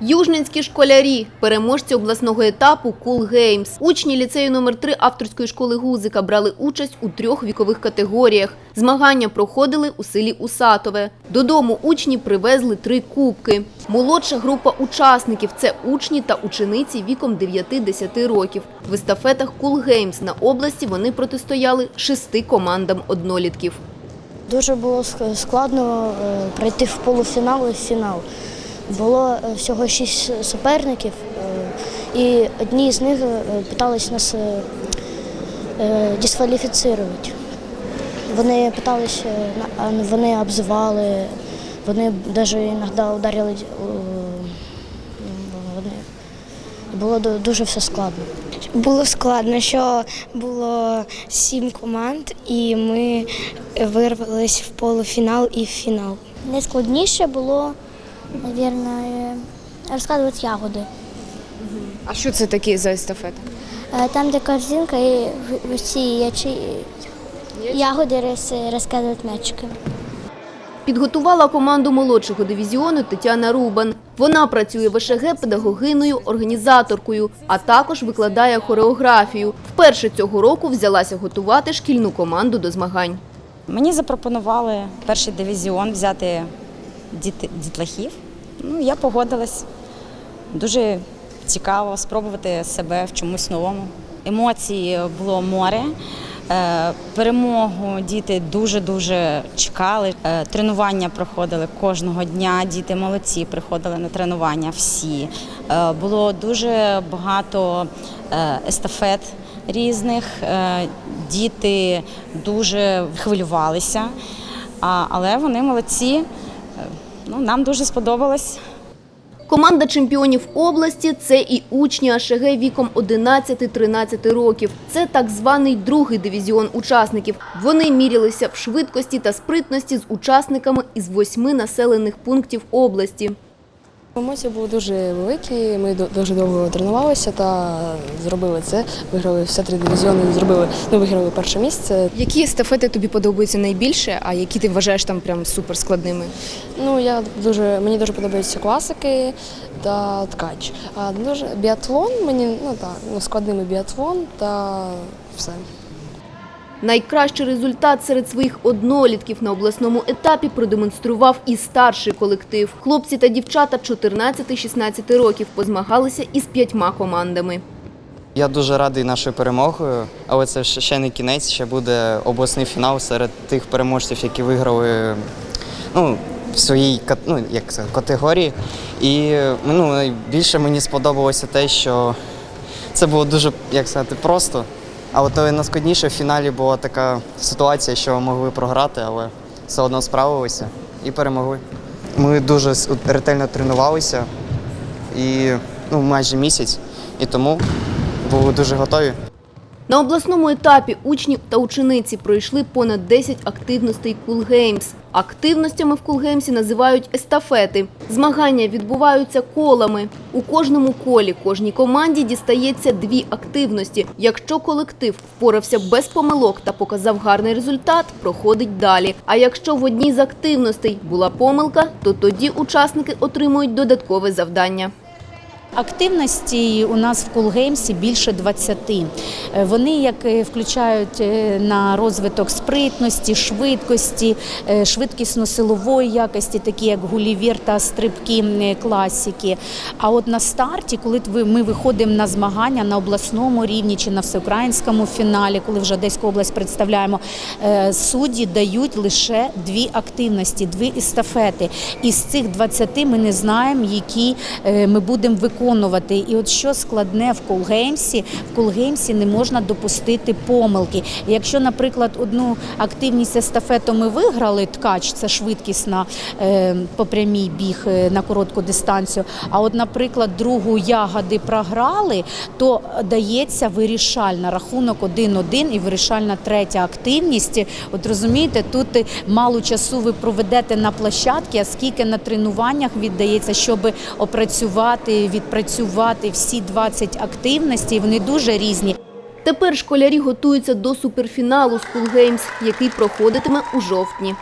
Южненські школярі, переможці обласного етапу Кул Геймс. Учні ліцею номер 3 авторської школи Гузика брали участь у трьох вікових категоріях. Змагання проходили у селі Усатове. Додому учні привезли три кубки. Молодша група учасників це учні та учениці віком 9-10 років. В естафетах Кул Геймс на області вони протистояли шести командам однолітків. Дуже було складно е, пройти в полуфінал і фінал. Було е, всього шість суперників, е, і одні з них е, питались нас дискваліфіцирувати. Вони питались, вони обзивали, вони навіть іноді ударили. Було дуже все складно. Було складно, що було сім команд, і ми вирвались в полуфінал і в фінал. Найскладніше було, мабуть, розкладувати ягоди. А що це таке за естафета? Е, Там, де корзинка, і в- в ці ячі... ягоди роз- розкладувати м'ячики. Підготувала команду молодшого дивізіону Тетяна Рубан. Вона працює в ЕШГ педагогиною, організаторкою, а також викладає хореографію. Вперше цього року взялася готувати шкільну команду до змагань. Мені запропонували перший дивізіон взяти діти, дітлахів. Ну, я погодилась. Дуже цікаво спробувати себе в чомусь новому. Емоцій було море. Е, Перемогу діти дуже-дуже чекали. Е, Тренування проходили кожного дня. Діти молодці приходили на тренування всі. Е, Було дуже багато е, естафет різних. Е, Діти дуже хвилювалися, але вони молодці. Ну, нам дуже сподобалось. Команда чемпіонів області – це і учні АШГ віком 11-13 років. Це так званий другий дивізіон учасників. Вони мірялися в швидкості та спритності з учасниками із восьми населених пунктів області. Емоції були дуже великі. Ми дуже довго тренувалися та зробили це. Виграли всі три дивізіони. Зробили ну виграли перше місце. Які естафети тобі подобаються найбільше, а які ти вважаєш там прям суперскладними? Ну я дуже мені дуже подобаються класики та ткач. А дуже біатлон мені ну так ну складними біатлон та все. Найкращий результат серед своїх однолітків на обласному етапі продемонстрував і старший колектив. Хлопці та дівчата 14-16 років позмагалися із п'ятьма командами. Я дуже радий нашою перемогою, але це ще не кінець, ще буде обласний фінал серед тих переможців, які виграли ну, в своїй ну, як це, категорії. І ну, найбільше мені сподобалося те, що це було дуже як сказати, просто. А от найскладніше в фіналі була така ситуація, що могли програти, але все одно справилися і перемогли. Ми дуже ретельно тренувалися і ну, майже місяць, і тому були дуже готові. На обласному етапі учні та учениці пройшли понад 10 активностей Кулгеймс. Активностями в Кулгеймсі називають естафети. Змагання відбуваються колами. У кожному колі кожній команді дістається дві активності. Якщо колектив впорався без помилок та показав гарний результат, проходить далі. А якщо в одній з активностей була помилка, то тоді учасники отримують додаткове завдання. Активності у нас в Кулгеймсі більше 20. Е, Вони як е, включають е, на розвиток спритності, швидкості, швидкісно-силової якості, такі як гулівер та стрибки м, класики. А от на старті, коли ми виходимо на змагання на обласному рівні чи на всеукраїнському фіналі, коли вже Одеську область представляємо, судді дають лише дві активності, дві естафети. Із цих 20 ми не знаємо, які ми будемо виконувати. І от що складне в Кулгеймсі, в Кулгеймсі не можна допустити помилки. Якщо, наприклад, одну активність естафету ми виграли, ткач це швидкісна е, по прямій біг е, на коротку дистанцію. А от, наприклад, другу ягоди програли, то дається вирішальна рахунок 1-1 і вирішальна третя активність. От розумієте, тут е, мало часу ви проведете на площадці, а скільки на тренуваннях віддається, щоб опрацювати, відпрацювати всі 20 активностей. Вони дуже різні. Тепер школярі готуються до суперфіналу School Games, який проходитиме у жовтні.